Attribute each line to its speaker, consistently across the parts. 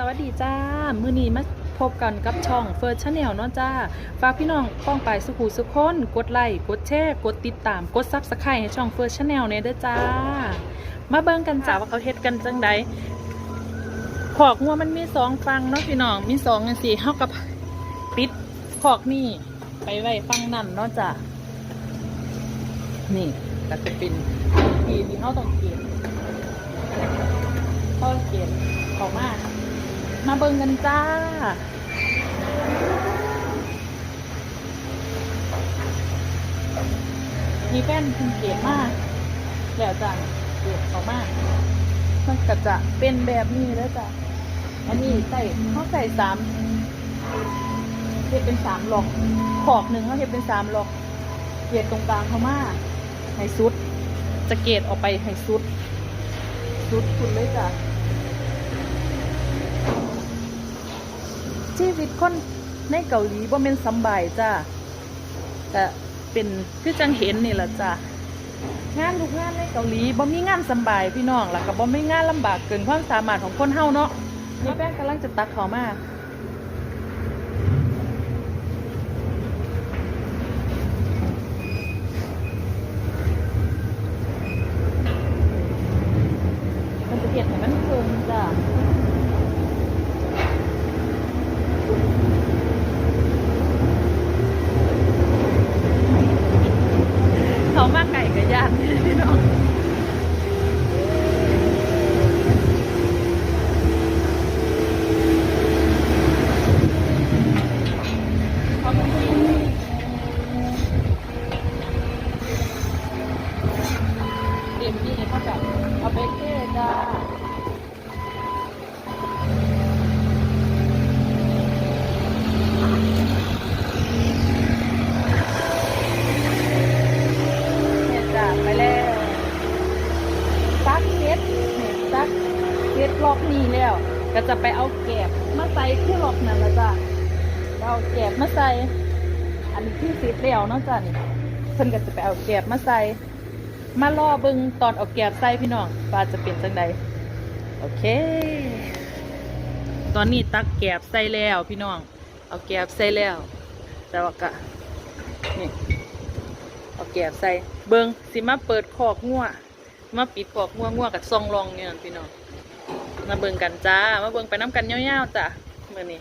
Speaker 1: สวัสดีจ้า มือนี้มาพบกันกับช่องเฟิร์สชาแนลเนาะจ้า ฝากพี่น้องป้องไปสุขูสุขคนกดไลค์กดแชร์กดติดตามกดซับสไครต์ให้ช่องเฟิร์สชาแนลเนี่ยด้อจ้า มาเบิ่งกันจ้าว่าเขาเฮ็ดกันจังใดขอกงัวมันมีสองฟังเนาะพี่น้องมีสองจังซี่เฮากับปิดขอกนี่ ไปไว้ฟังนั่นเนาะจ้านี่ก็จะเป็นทีที่เฮาต้องเก็บเข้าเกณฑ์ออกมา มาเบิ่งกันจ้า มีแป้นคุมเกณฑ์มากแล้วจ้ะเกณฑ์ออกมากมันก็จะเป็นแบบนี้แล้วจ้ะ อันนี้ใส่เขาใส่สามเฮ็ดเป็นสามหลอก ขอบหนึ่งเขาเฮ็ดเป็นสามหลอกเกณฑ์ตรงกลางเขามาให้สุด จะเกณฑ์ออกไปให้สุด สุดคุณเลยจ้ะ ชีวิตคนในเกาหลีบ่แม่นสบายจ้าแต่เป็นคือจังเห็นนี่แหละจ้างานทุกงานในเกาหลีบ่มีงานสบายพี่น้องแล้วก็บ่มีงานลำบากเกินความสามารถของคนเฮาเนาะนี่แป้งกำลังจะตักเขามามันจะเห็ดให้มันเพิ่มจ้า เขามาไก่กับยานพี่น้องเขาเป็นผู้หญิงเต็มที่เขาแบบเอาไปเทจ้าเนี่ยจ้าไปแล้วซักเก็ดเนี่ยซักเก็ดล็อกนี่แล้ว ก็จะไปเอาแกบ มาใส่ที่ล็อกนั่นละจ้าเอาแกบมาใส่ อันนี้ที่ติดแล้วเนาะจ้ะนี่เพิ่นก็จะไปเอาแกบมาใส่ มารอเบิ่งตอนเอาแกบใส่พี่น้องว่าจะเป็นจังใดโอเค ตอนนี้ตักแกบใส่แล้วพี่น้อง เอาแกบใส่แล้ว แต่ว่าก็นี่เอาแกบใส่ เบิ่งสิมาเปิดคอกงัวมาปิดคอกงัวงัวกับซองรองเนี่ยพี่น้อง มาเบิ่งกันจ้า มาเบิ่งไปน้ำกันยาวๆจ้ะมื้อนี้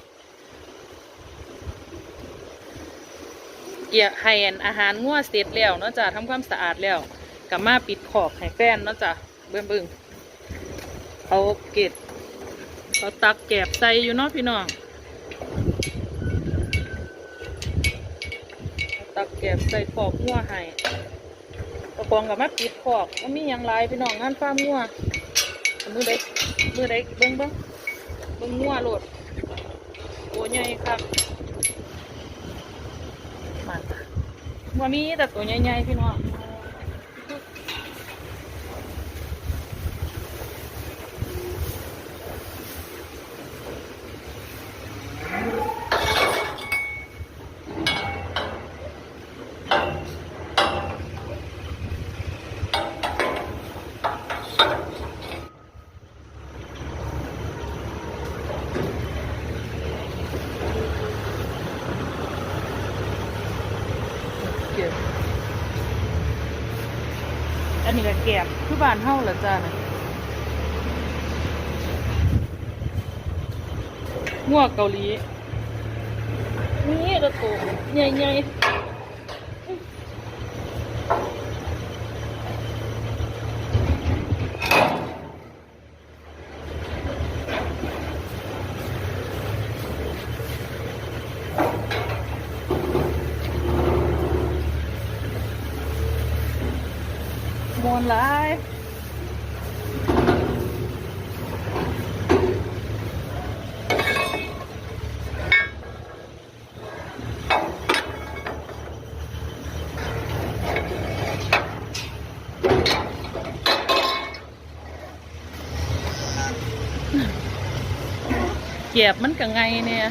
Speaker 1: เกี่ยให้อันอาหารงัวเสร็จแล้วเนาะจ้ะทำความสะอาดแล้วกับมาปิดขอบให้แฟนเนาะจ้ะเบิ่งเบิ่งเอาเก็ดเอาตักแกบใส่อยู่เนาะพี่น้องเอาตักแกบใส่ขอบงัวให้ตะกองกับมาปิดขอบก็มีอย่างไรพี่น้องงานฟามงัวเอามือใด มือใดเบิ่งเบิ่งเบิ่งงัวโหลดโอ้ใหญ่ครับมันว่ามีแต่ตัวใหญ่ๆพี่น้อง อันนี้ก็แกบคือบ้านเฮาละจ้านะงัวเกาหลี นี่กระตุกใหญ่ๆ หลายเกียบมันก็ไงเนี่ย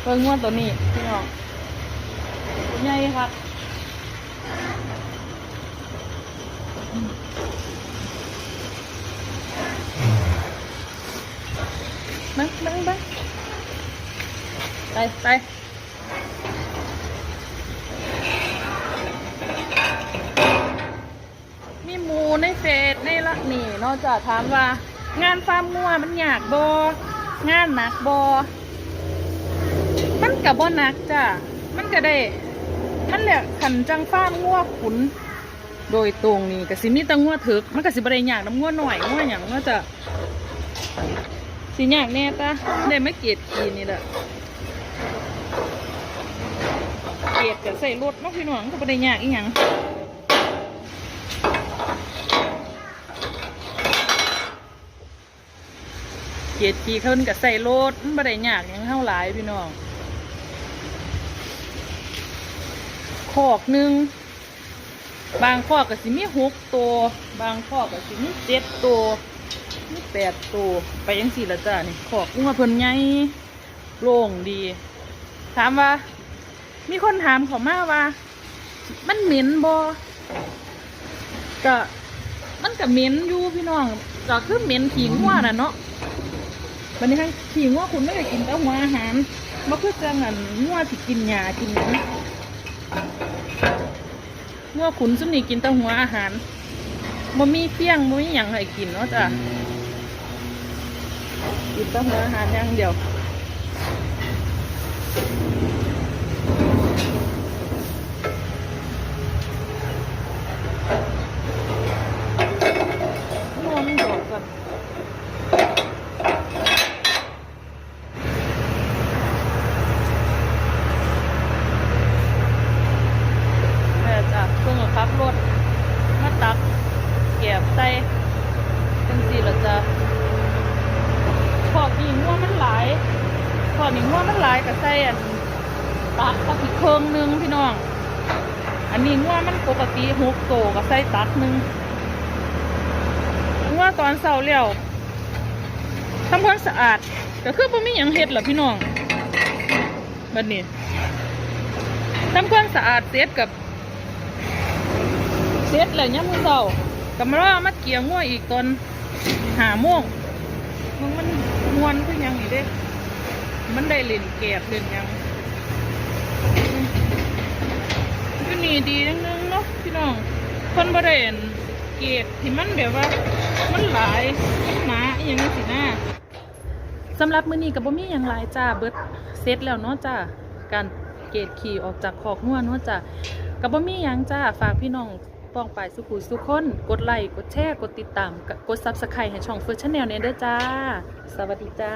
Speaker 1: เพิ่งว่าตัวนี้พี่น้องใหญ่ครับ มามามาไปไปมีหมูในเฟสในละนี่นอกจากถามว่า งานฟาร์มงัวมันอยากบองานหนักบอมันกับบ่หนักจ้ะมันก็ได้ท่านแหละขันจังฟาร์มงัวขุน โดยตรงนี่กสิมีตังัวถึก มันกสิบ่ได้ยากน้ำงัวหน่อยงัวหยังว่าจะสิยากแน่ตาได้ไม่เกียดกีนี่แหละเกียดกับใส่รถเน้องพี่น้องก็บ่ได้ยากอีหยังเกียดขี่เขากับใส่รถมันบ่ได้ยากยังเท่าหลายพี่น้องขอกหนึ่ง บางข้อก็สิมีหกตัว บางข้อก็สิมีเจ็ดตัวมีแปดตัว ไปยังสี่ละจ้านี่ขอกงัวเพิ่นใหญ่โล่งดี ถามว่า มีคนถามเขามาว่า มันเหม็นบอก็มันก็เหม็นอยู่พี่น้องก็คือเหม็นขี้งัวน่ะเนาะบันนี้ให้ขี้งัวคุณไม่ได้กินแต่หัวอาหารบ่คือจังอันงัวที่กินหญ้ากินหยั งงัวขุนซุมนี่กินแต่หัวอาหารบ่มีเปี้ยงบ่มีหยังให้กินเนาะจ้ะกินแต่หัวอาหารอย่างเดียวนวมดอกก่อนแม่จ้ะเพิ่งขับรถมาตักแกบใส่จังสีละจ้ะพอกนี่งัวมันหลาย พอกนี่งัวมันหลายกับใส่อันตักตักอีกเครื่องหนึงพี่น้อง อันนี้งัวมันปกติหกโตกับใส่ตักหนึงว่าตอนเสาร์แล้วทำความสะอาดก็คือบ่มีหยังเฮ็ดหรอพี่น้องบัดนี้ทำความสะอาดเสร็จกับเสร็จแล้วยังมือเสาร์ก็มาว่ามาเกี่ยงงัวอีกตอนหาโมงมันมันมวนคือหยังอีกเด้ มันได้เล่นแกบเล่นยังอยู่นี่ดีนึงเนาะพี่น้องคนบ่ได้อั่นเกรดที่มันแบบว่า มันหลายมันหนาอย่างนี้สินะสำหรับมื้อนี้ก็บ่มีหยังหลายจ้าเบิดเสร็จแล้วเนาะจ้าการเกรดขี่ออกจากคอกงัวเนาะจ้าก็บ่มีหยังจ้าฝากพี่น้องป้องไปสุขุสุขคน กดไลค์กดแชร์กดติดตาม กด Subscribe ให้ช่อง First Channel เนี่ยด้อจ้า สวัสดีจ้า